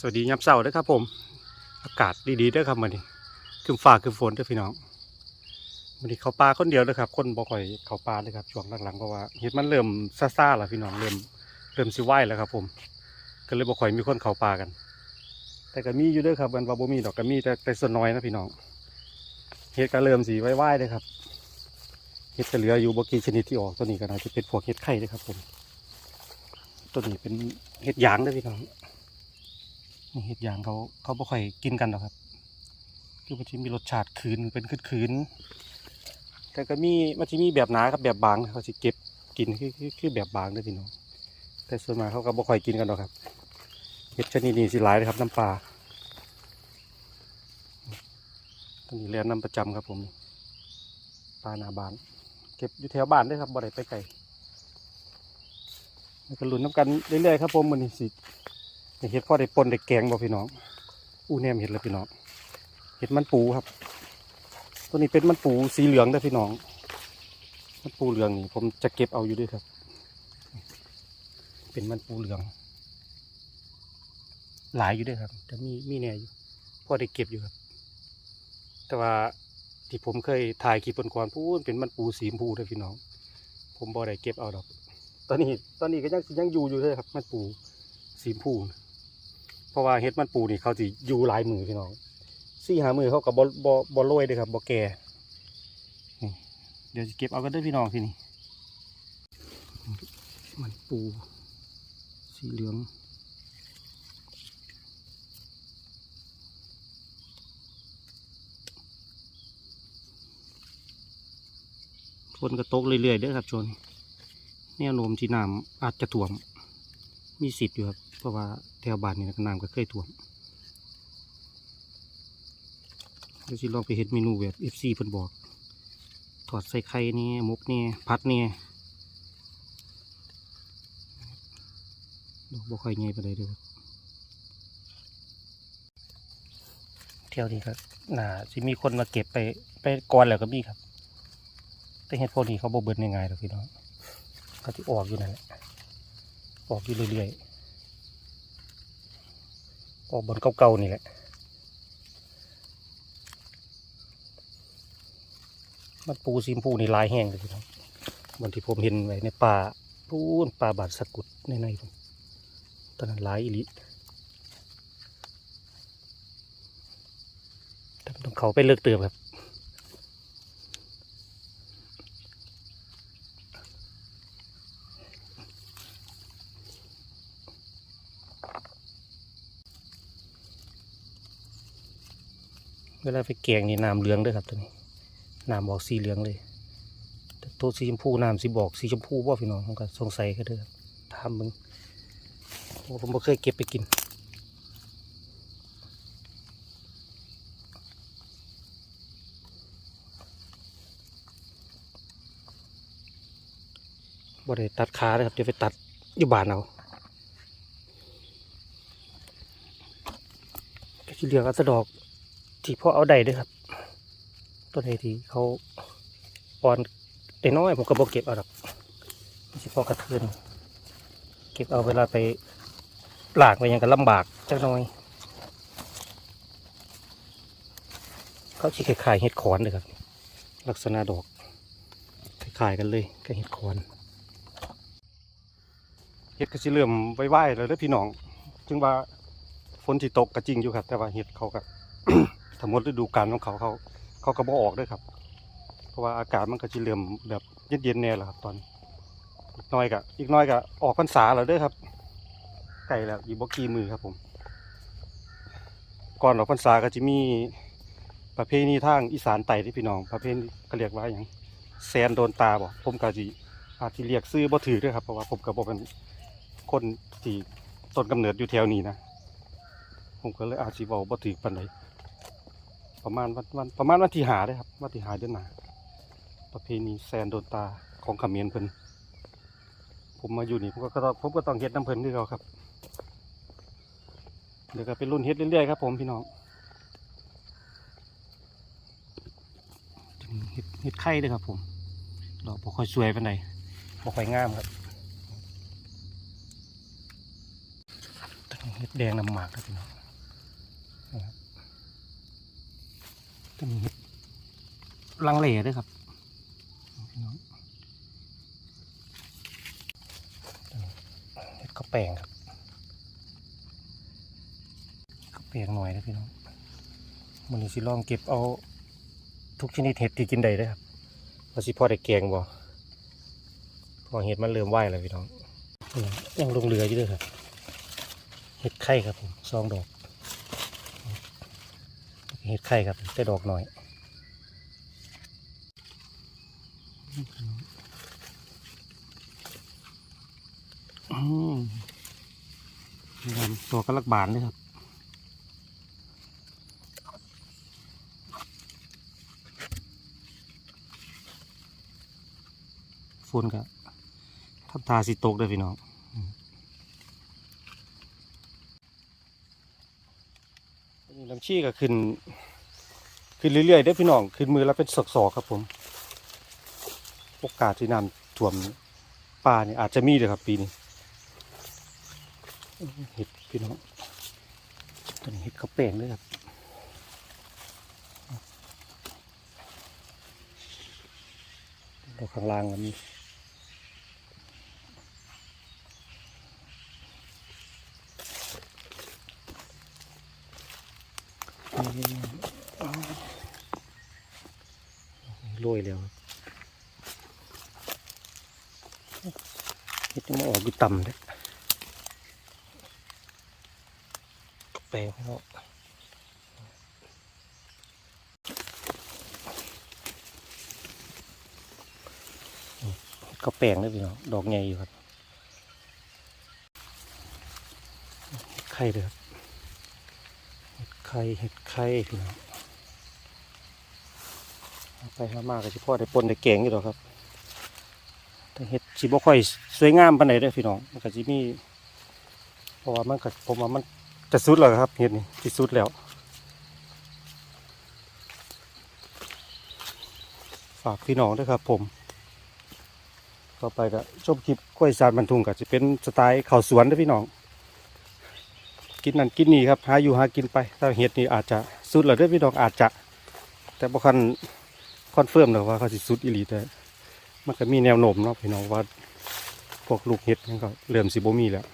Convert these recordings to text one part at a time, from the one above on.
สวัสดียับเสาร์ด้วยครับผม อากาศดีๆด้วยครับมันนี้คือฟ้าคือฝนด้วยพี่น้องมันนี้เขาปลาคนเดียวนะครับ คนบ่ค่อยเขาปลาเลยครับช่วงหลังๆเพราะว่าเห็ดมันเริ่มซ่าๆแล้วพี่น้องเริ่มเริ่มสิไหวแล้วครับ ผม ก็เลยบ่ค่อยมีคนเขาปลากัน แต่ก็มีอยู่ด้วยครับมันว่าบ่มีดอกก็มีแต่แต่ส่วนน้อยนะพี่น้องเห็ดก็เริ่มสีไหวๆเลยครับเห็ดก็เหลืออยู่บ่กี่ชนิดที่ออกตัวนี้ก็น่าจะเป็นพวกเห็ดไข่เลยครับ ผม ตัวนี้เป็นเห็ดหยางเด้วยพี่น้อง นี่เห็ดยางเขาเขาบ่ค่อยกินกันหรอกครับ คือมันจะมีรสชาติคืนเป็นคืนแต่ก็มีมันจะมีแบบหนากับแบบบางเขาจะเก็บกินคือคือคือแบบบางด้วยพี่น้องแต่ส่วนมากเขาก็บ่ค่อยกินกันหรอกครับเห็ดชนิดนี้สิหลายเลยครับน้ำปลาตัวนี้เรียนน้ำประจำครับผมปลาหนาบาน เก็บอยู่แถวบ้านด้วยครับบ่ได้ไปไกลแล้วก็หลุนน้ำกันเรื่อยๆครับผมมันนี้สิ เห็ดพ่อได้ปนได้แกงบ่พี่น้อง อู้แนมเห็ดแล้วพี่น้อง เห็ดมันปูครับ ตัวนี้เป็นมันปูสีเหลืองเด้พี่น้อง มันปูเหลืองนี่ผมจะเก็บเอาอยู่ด้วยครับ เป็นมันปูเหลือง หลายอยู่ด้วยครับ แต่มีมีแน่อยู่พ่อได้เก็บอยู่ครับ แต่ว่าที่ผมเคยถ่ายคลิปก่อนๆพูดเป็นมันปูสีชมพูเด้พี่น้อง ผมบ่ได้เก็บเอาดอก ตอนนี้ตอนนี้ก็ยังยังอยู่อยู่เลยครับ มันปูสีชมพูนะ ราะว่าเฮ็ดมันปูนี่เขาสิอยู่หลายมือพี่น้องสี่หามือเขากับบอบ่บ่โรยเด้อครับบ่แก่เดี๋ยวจะเก็บเอากันด้วยพี่น้องทีนี้มันปูสีเหลืองฝนก็ตกเรื่อยๆเด้อครับชนแนวโน้มที่น้ำอาจจะท่วม มีสิทธิ์อยู่ครับ เพราะว่า ถวบ้านนี่นะน้ำก็เคยท่วมเดี๋ยวสิลองไปเห็นเมนูแบบเอฟซีเพิ่นบอก ถอดใส่ไข่นี่หมกนี่พัดนี่ดอกบ่ค่อยใหญ่ปานใดเด้อเที่ยวนี้ครับน่าสิมีคนมาเก็บไปไปก่อนแล้วก็มีครับ แต่เห็ดพวกนี้เขาบ่เบิดง่ายๆหรอกพี่น้องเขาที่ออกอยู่นั่นแหละออกอยู่เรื่อยๆ ออกบนเก่าๆนี่แหละ มันปูซิมปูนี่ลายแห้งเลยพี่น้องบนที่ผมเห็นไว้ในป่าปูนป่าบาดสะกุดในในผมตอนนั้นหลายอิลิต้องเขาไปเลือกเติมครับ เวลาไปแกงนี่น้ำเหลืองด้วยครับตัวนี้น้ำบอกสีเหลืองเลยแต่ตัวสีชมพูน้ำสีบอกสีชมพูว่าพี่น้องผมก็สงสัยก็เด้อครับทำมึงผมไม่เคยเก็บไปกินบ่ได้ตัดขาเลยครับเดี๋ยวไปตัดอยู่บ้านเอาก็ที่เหลือก็จะดอก ที่พ่อเอาได้ด้วยครับ ต้นไม้ที่เขาอ่อนแต่น้อยผมก็บอกเก็บเอาดอกไม่ใช่พ่อกระเทือนเก็บเอาเวลาไปหลากไปยังกันลำบากจักน่อย เขาชี้ขายๆเห็ดขอนเลยครับ ลักษณะดอกคล้ายๆกันเลยกับเห็ดขอนเห็ดก็สิเริ่มไหวๆแล้วเด้อพี่น้องจึงว่าฝนสิตกก็จริงอยู่ครับ แต่ว่าเห็ดเขาก็ สมมติฤดูกาลของเขาเขาเขาก็บ่ออกด้วยครับ เพราะว่าอากาศมันก็จะเริ่มแบบเย็นๆแน่แล้วครับตอนน้อีกน้อยก็อีกน้อยก็ออกพรรษาแล้วด้วยครับไก่แล้วอีกบ่กี่มือครับผม ก่อนออกพรรษาก็จะมีประเพณีทางอีสานไต่ที่พี่น้อง ประเพณีก็เรียกว่าอย่างแซนโดนตาบ่ผมก็สิอาจจะเรียกซื้อบ่ถือด้วยครับเพราะว่าผมก็บ่เป็นคนที่ต้นกำเนิดอยู่แถวนี้นะ ผมก็เลยอาจสิเว้าบ่ถือปานใด ประมาณวันวันประมาณวันที่หาได้ครับวันที่หาเดือนหนาประเพณีแซนโดนตาของขมรเพิ่นผมมาอยู่นี่ผมก็ต้องผมก็ต้องเฮ็ดน้ำเพิ่นด้วยเขาครับ เดี๋ยวก็เป็นรุ่นเฮ็ดเรื่อยๆครับ ผมพี่น้องเฮ็ดเฮ็ดไข่ด้วยครับ ผมดอกบ่ค่อยสวยปานใดบ่ค่อยงามครับเฮ็ดแดงน้ำหมากครับพี่น้องนะครับ ต้นเห็ดลังเลด้วยครับเห็ดข้าวแป้งครับข้าวแป้งหน่อยนะพี่น้องมันนี้สิลองเก็บเอาทุกชนิดเห็ดที่กินได้เด้อครับว่าสิพอได้แกงบ่พอเห็ดมันเริ่มไหวแล้วพี่น้องยังลงเรืออยู่ด้วยครับ เห็ดไข่ครับผมซองดอก เห็ดไข่ครับแต่ดอกหน่อยตัวกระลักบานเลยครับฝนก็ทับทาสิตกเลยพี่น้อง น้ำชี้ก็ขึ้น ขึ้นเรื่อยๆได้พี่น้อง ขึ้นมือแล้วเป็นศอกๆครับผมโอกาสที่น้ำท่วมป่าเนี่ยอาจจะมีเลยครับปีนี้เห็ดพี่น้องต้นเห็ดเขาแป้งด้วยครับดอกข้างล่างก็มี โรยแล้วครับเห็ดมันออกอยู่ต่ำเลยแปลงพี่น้องก็แปลงเลยพี่น้องดอกใหญ่อยู่ครับเห็ดไข่เลยครับเห็ดไข่เห็ดไข่พี่น้องไปหามากก็จะพ่อได้ปนได้แกงอยู่หรอกครับ แต่เห็ดสีบ่ค่อยสวยงามปานใดเด้อพี่น้องมันก็สิมีเพราะว่ามันก็ผมว่ามันจะสุดแล้วครับเห็ดนี่ที่สุดแล้วฝากพี่น้องด้วยครับ ผมต่อไปก็ชมคลิปกล้วยสารบรรทุงก็จะเป็นสไตล์ข้าวสวนด้อพี่น้อง กินนั่นกินนี่ครับหาอยู่หากินไปถ้าเห็ดนี่อาจจะสุดแล้วเด้อพี่น้องอาจจะ แต่บ่คันคอนเฟิร์มหรอกว่าเขาสิสุดอีหลีแต่มันก็มีแนวโน้มเนาะพี่น้องว่าพวกลูกเห็ดมันก็เริ่มสิบ่มีแล้ว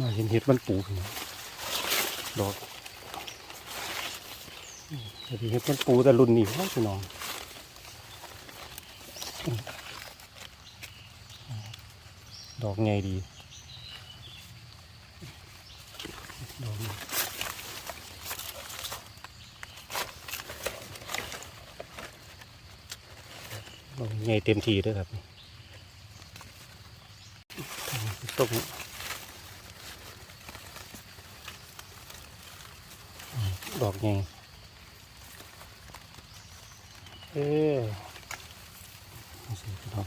มาเห็นเห็ดมันปูพี่น้องดอกเห็นเห็ดมันปูแต่รุ่นนี้พี่น้อง ดอกใหญ่ดีดอกนี้ลงใหญ่เต็มทีด้วยครับตรงดอกใหญ่เอ๊ะนี่สิพี่น้อง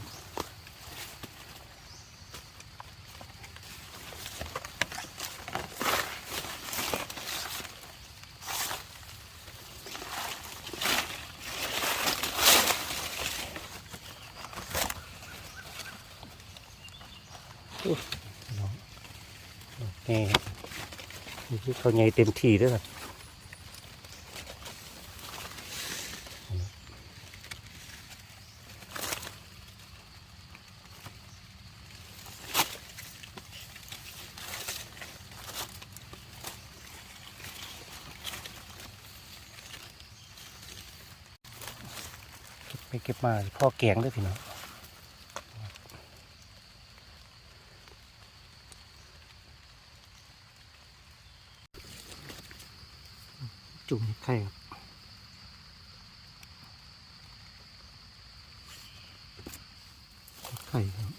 พี่น้องดอกใหญ่นี่คือ เขาใหญ่เต็มที่ด้วยครับเก็บไปเก็บมาพ่อแกงด้วยพี่น้อง จุ่มไข่ครับไข่ครับ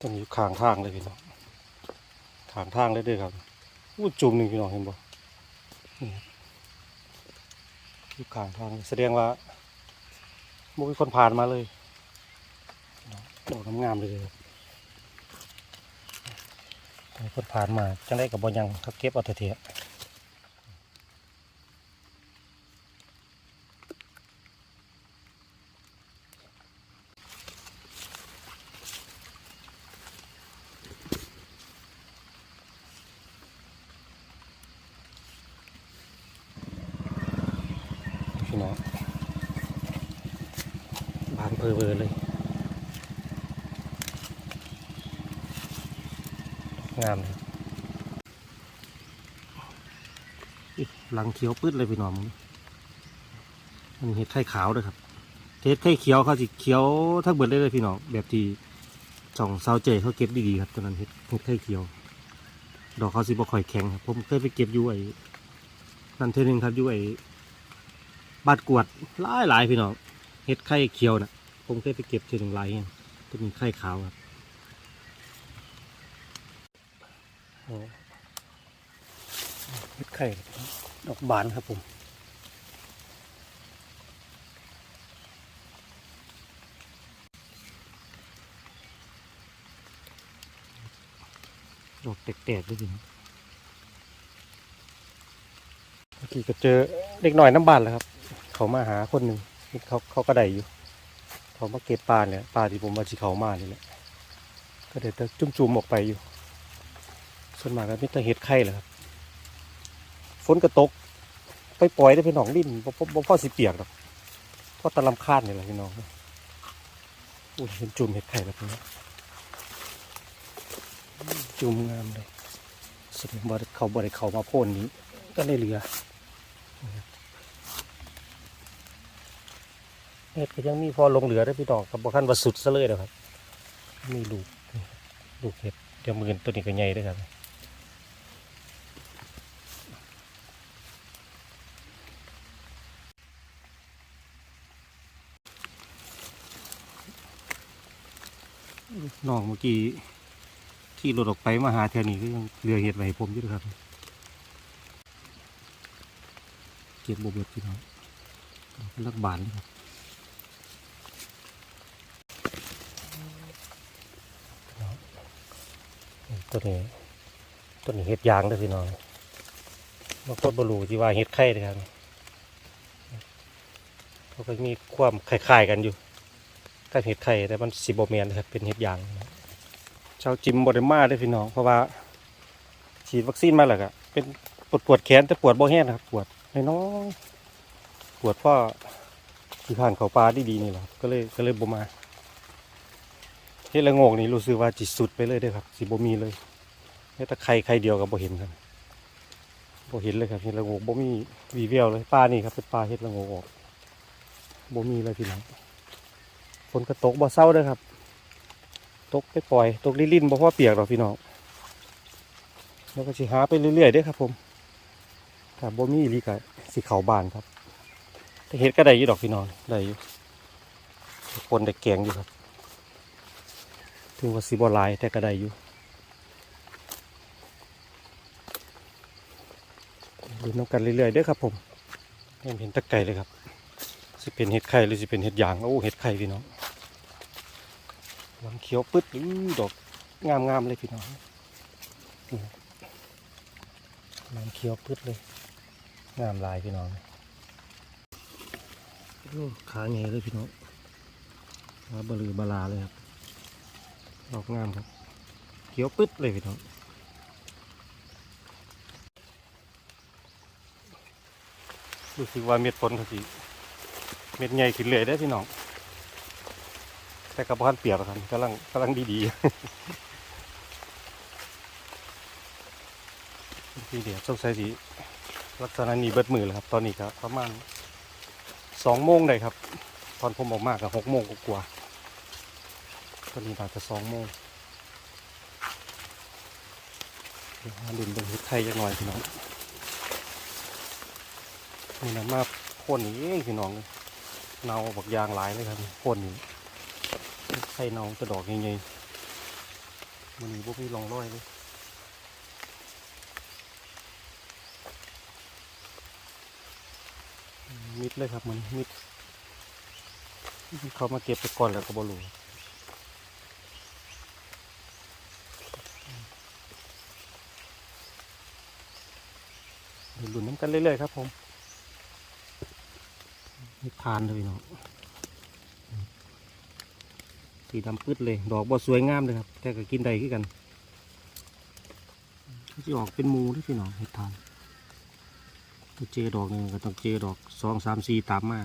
ต้นอยู่ข้างทางเลยพี่น้องข้างทางเลยด้วยครับอู้จุ่มหนึ่งพี่น้องเห็นบ่นี่ครับอยู่ข้างทางแสดงว่าบ่มีคนผ่านมาเลยดอกงามเลยครับ คนผ่านมาจังได้กับบอยังเขาเก็บเอาเถอะพี่อบางเพอเลย อิ๊ะหลังเขียวปื้ดเลยพี่น้องมึงมันเห็ดไข่ขาวด้วยครับเห็ดไข่เขียวเขาสิเขียวทั้งเบิดเลยเลยพี่น้องแบบที่จ่องซาวเจเขาเก็บดีๆครับตอนนั้นเห็ดเห็ดไข่เขียว ดอกเขาสิบ่ค่อยแข็งครับผมเคยไปเก็บอยู่ไอ้นั่นเท่หนึงครับอยู่ไอ้บาดกวดหลายๆพี่น้องเห็ดไข่เขียวนะผมเคยไปเก็บเท่อหนึ่งหลายแห่งตัวนี้ไข่ขาวครับโอ้ เห็ดไข่ดอกบานครับผมดอกแตกๆด้วยพี่น้องเมื่อกี้ก็เจอเด็กหน่อยน้ำบานแล้วครับ เขามาหาคนหนึ่งเขาเขาก็ได้อยู่ เขามาเก็บปลาเนี่ยปลาที่ผมมาที่เขามานี่แหละก็เดี๋ยวจะจุ่มๆออกไปอยู่ ส่วนมากก็มีแต่เห็ดไข่แหละครับฝนก็ตก ไปปล่อยได้พี่น้องลิ้นบ่บ่บ่พ่อสิเปียกหรอกพ่อตะลำคาดนี่แหละพี่น้องอุ้ยเห็นจุ่มเห็ดไข่แบบนี้จุ่มงามเลยสดงว่าเขาบริเขามาโพ่นนี้ ก็เลยเหลือเห็ดก็ยังมีพอลงเหลือได้พี่น้องกับบ่คันว่าสุดซะเลยนะครับมีลูกลูกเห็ดเดี๋ยวมือตัวนี้ก็ใหญ่ด้วยครับ น้องเมื่อกี้ที่รถออกไปมาหาแถวนี้ก็ยังเรือเห็ดไว้ให้ผมอยู่ครับ เก็บบบเบิดพี่น้องลักบานครับตัวนี้ตัวนี้เห็ดยางด้อพี่น้องบางคนบรูที่ว่าเห็ดไข่เลยครับเขาก็มีความคล้ายๆกันอยู่ กับเห็ดไข่แต่มันสีบแมนนครับเป็นเห็ดยางชาวจิมบไดมาได้อพี่น้องเพราะว่าฉีดวัคซีนมาแล้วก็เป็นปวดปวดแขนแต่ปวดบ่แห้งนะครับ ปวดน้อยปวดเพราะที่ผ่านเขาปลาดีๆนี่แหละก็เลยก็เลยบ่มาเห็ดละโงกนี่รู้สึกว่าจิตสุดไปเลยเด้อครับสีบ่มีเลยแม้แต่ไข่ไข่เดียวกับบ่เห็นครับบ่เห็นเลยครับเห็ดละโงกบ่มีวีเวลเลยปลานี่ครับเป็นปลาเห็ดละงกออกบ่มีเลยพี่น้อง ฝนก็ตกบ่เศร้าเด้อครับ ตกไปปล่อยตกลิ่นๆบ่พอเปียกหรอกพี่น้องแล้วก็สิหาไปเรื่อยๆเด้อครับ ผมถ้าบ่มีอีหลีก็สิเขาบานครับแต่เฮ็ดก็ได้อยู่ดอกพี่น้องได้อยู่คนได้แกงอยู่ครับถึงว่าสิบ่หลายแต่ก็ได้อยู่ดูน้ำกันเรื่อยๆเด้อครับผมเห็นตะไก่เลยครับสิเป็นเห็ดไข่หรือสิเป็นเห็ดยางโอ้เห็ดไข่พี่น้อง ลังเขียวปึ๊ดอื้ดอกงามงามๆเลยพี่น้องนี่ครับหลังเขียวปึ๊ดเลย งามลายพี่น้องขาเงยเลยพี่น้องขาบลือบลาเลยครับ ดอกงามครับ เขียวปึ๊ดเลยพี่น้องรู้สึกว่าเม็ดฝนเขาสิเม็ดใหญ่ขึ้นเลยได้พี่น้อง แต่กระพาะเปียกครับกำลังกำลังดีๆทีเดียวสงสัยสีลักษณะนี้เบิดมือแล้วครับ ตอนนี้ครับประมาณสองโมงเลยครับ ตอนผมออกมากกับหกโมงกว่าตอนนี้อาจจะสองโมงหาดินเป็นเห็ดไทยจักหน่อยพี่น้องนี่นะมาพ่นนี้เองพี่น้องเนาบักยางหลายเลยครับพ่นนี่ ไข่เนาจะดอกใหญ่ๆมันมีพวกมีรองร้อยเลยมิดเลยครับมันมิด เขามาเก็บไปก่อนแล้วก็บอลูเดี๋ยวลุ้นน้ำกันเรื่อยๆครับผมนี่ทานเลยเนาะ สีดำพื้ดเลย ดอกบ่สวยงามเลยครับ แต่ก็กินได้ขึ้นกันจะออกเป็นมูด้วยพี่น้องเห็ดทานตัวเจอดอกหนึ่งก็ต้องเจอดอกสองสามสี่ตามมา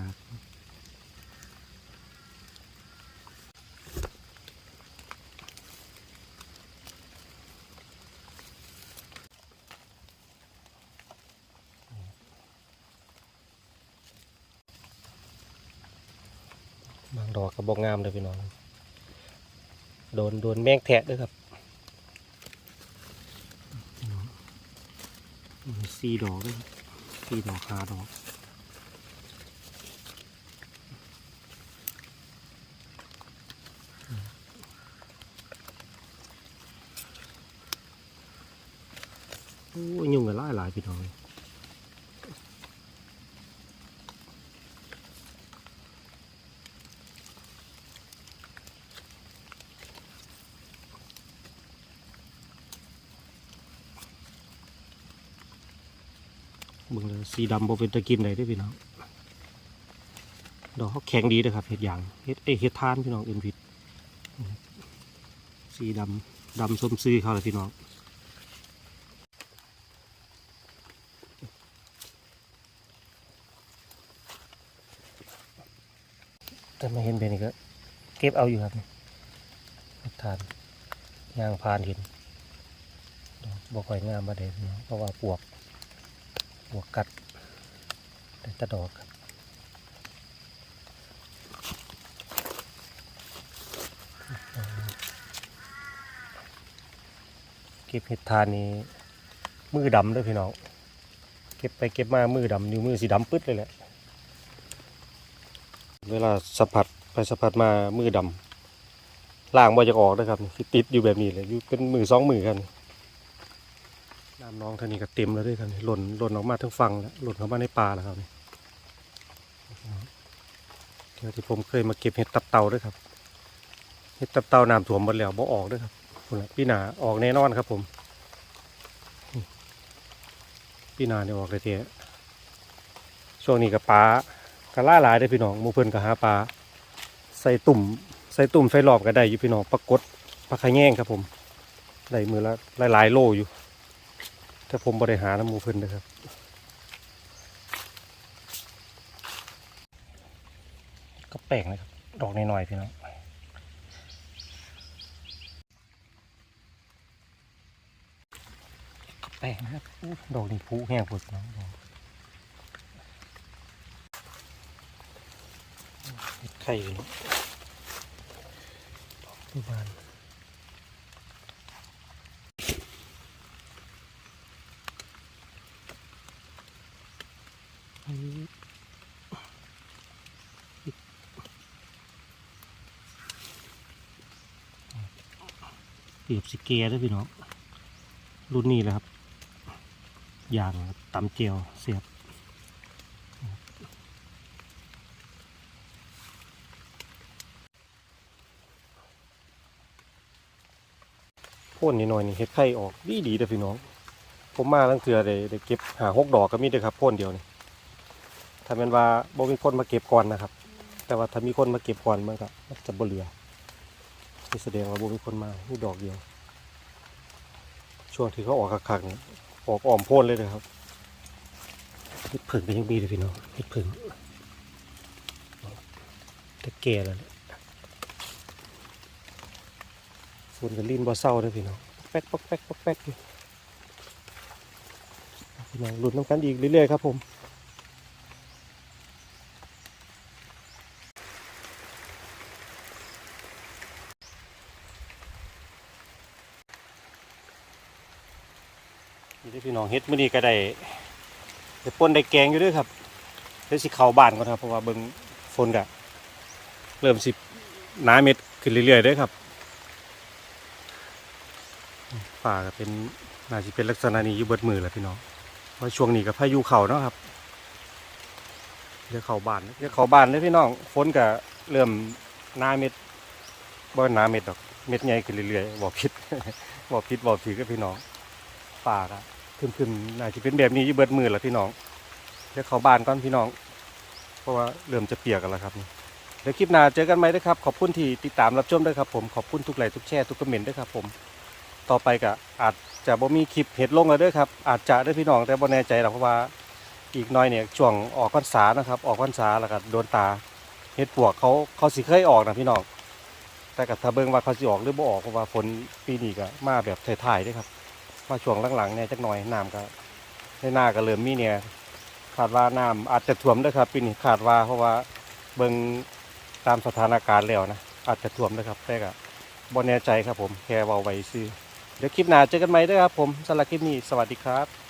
บางดอกก็บอกงามเลยพี่น้อง โดนโดนแมงแทะด้วยครับสี่ดอกด้วยสี่ดอกหาดอกโอ้ยยุ่งกันหลายหลายพี่น้องเลย เบิ่งเลยสีดำบเป็นตะกินได้เด้วยพี่น้องดอกเขาแข็งดีนะครับเห็ดหยางเห็ดเอเห็ดทานพี่น้องเอ็นพิษสีดำดำส้มซื้อเขาเลยพี่น้องแต่ไมาเห็นแบบนี้ก็เก็บเอาอยู่ครับเห็ดทานยางพานเห็นดอกบ่ค่อยงามประเด็นเพราะว่าปวก ปวกกัดแต่ตะดอกครับเก็บเห็ดทานนี้มือดำด้วยพี่น้องเก็บไปเก็บมามือดำนิ้วมือสีดำปึ๊ดเลยแหละเวลาสัมผัสไปสัมผัสมามือดำล่างบ่จะออกนะครับติดอยู่แบบนี้เลยอยู่เป็นมือสองมือกัน น้ำน้องเท่านี้ก็เต็มแล้วด้วยครับหล่นหล่นออกมาทั้งฝั่งแล้วหล่นเข้ามาในป่าแล้วครับเดี๋ยวที่ผมเคยมาเก็บเห็ดตับเต่าด้วยครับเห็ดตับเต่าน้ำท่วมหมดแล้วบ่ออกด้วยครับคุณพี่นาออกแน่นอนครับผมนี่พี่นาเนี่ยออกเลยเทียช่วงนี้กับปลากระล่าหลายได้พี่น้องมูเพิ่นก็หาปลาใส่ตุ่ม ใส่ตุ่มไฟหลอมก็ได้อยู่พี่น้องปลากดปลาขะแยงครับผมได้มือละหลายๆโลอยู่ แต่ผมบริหารน้ำมูเพิ่นนะครับก็แปลกนะครับ ดอกน้อยๆพี่น้องแปลกนะครับอู้ดอกนี้ผู้แห้งพุดน้องไข่อยู่นี่ที่บ้านอันนี้ เปียบสิเกด้วยพี่น้องรุ่นนี้แหละครับยางครับตำเจียวเสียบพ่นนิดหน่อยนี่เห็ดไข่ออกดีดีเด้อพี่น้อง ผมมาตั้งเถื่อได้ได้เก็บหาหกดอกก็มีเด้อครับพ่นเดียวนี่ถ้าเป็นว่าบ่มีคนมาเก็บก่อนนะครับ แต่ว่าถ้ามีคนมาเก็บก่อนมันก็มันจะบ่เหลือ นี่แสดงว่าบ่มีคนมานี่ดอกเดียว ช่วงที่เขาออกคักๆนี่ออกอ้อมโพ่นเลยนะครับเห็ดผึ่งก็ยังมีเลยพี่น้องเห็ดผึ่งต่แก่แล้วเนี่นกับลิ้นบ่เศร้าเลยพี่น้องแป๊กแป๊กแป๊กแป๊กอยู่พี่น้องหลุดน้ำกันอีกเรื่อยๆครับผม นี่ได้พี่น้องเฮ็ดมื้อนี้ก็ได้ได้ป่นได้แกงอยู่ด้วยครับเดี๋ยวสิเข้าบ้านก่อนครับเพราะว่าเบิ่งฝนก็เริ่มสิหนาเม็ดขึ้นเรื่อยๆด้อครับป่าก็เป็นน่าสิเป็นลักษณะนี้อยู่เบิดมือแหละพี่น้องเพราะช่วงนี้ก็พายุเข้าเนาะครับเดี๋ยวเข้าบ้านเดี๋ยวเข้าบ้านเลยพี่น้องฝนก็เริ่มหนาเม็ดบ่หนาเม็ดดอกเม็ดใหญ่ขึ้นเรื่อยๆบ่ผิดบ่ผิดบ่ถือกับพี่น้องป่าก็ ขึ้นขึ้นน่าจะเป็นแบบนี้อยู่เบิดมือแหละพี่น้องเดี๋ยวเขาบานก่อนพี่น้อง เพราะว่าเริ่มจะเปียกกันแล้วครับเดี๋ยวคลิปหน้าเจอกันไหมด้ครับ ขอบคุณที่ติดตามรับชมด้วยครับผมขอบคุณทุกไลค์ทุกแชร์ทุกคอมเมนต์ด้วยครับผมต่อไปก็อาจจะบ่มีคลิปเห็ดลงแล้วด้วยครับอาจจะได้พี่น้องแต่บ่แน่ใจหรอกเพราะว่าอีกหน้อยเนี่ยช่วงออกพรรษานะครับ ออกพรรษาแล้วก็โดนตาเห็ดปวกเขาเขาสิเคยออกนะพี่น้องแต่ก็ถ้าเบิ่งว่าเขาสิออกหรือบ่ออกเพราะว่าฝนปีนี้ก็มาแบบถ่ายๆด้วยครับ มาช่วงหลังๆเนี่ยจักหน่อยน้ำก็ในหน้าก็เริ่มมีเนี่ยขาดว่าน้ำอาจจะท่วมด้วยครับปีนี้ขาดว่าเพราะว่าเบิ่งตามสถานการณ์แล้วนะอาจจะท่วมนะครับแต่ก็บ่แน่ใจครับผมแค่เว้าไว้ซื่อเดี๋ยวคลิปหน้าเจอกันใหม่ด้อครับผมสำหรับคลิปนี้สวัสดีครับ